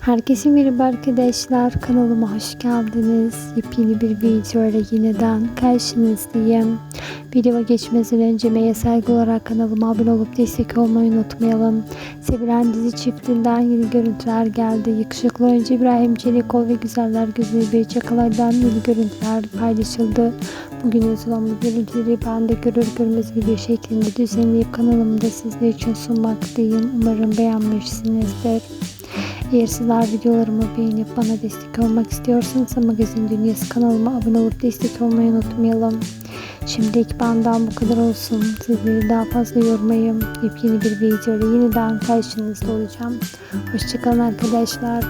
Herkese merhaba arkadaşlar. Kanalıma hoş geldiniz. Yepyeni bir video ile yeniden karşınızdayım. Videoya geçmeden önce Meye saygı olarak kanalıma abone olup destek olmayı unutmayalım. Sevilen dizi çiftinden yeni görüntüler geldi. Yakışıklı oyuncu İbrahim Çelikol ve Güzeller Güzeli bir Çakalay'dan yeni görüntüler paylaşıldı. Bugün yazılan görüntüleri ben de görür görmez video şeklinde düzenleyip kanalımda sizler için sunmaktayım. Umarım beğenmişsinizdir. Eğer sizler videolarımı beğenip bana destek olmak istiyorsanız Magazin Dünyası kanalıma abone olup destek olmayı unutmayalım. Şimdilik benden bu kadar olsun. Sizleri daha fazla yormayayım. Yepyeni bir videoyla yeniden karşınızda olacağım. Hoşçakalın arkadaşlar.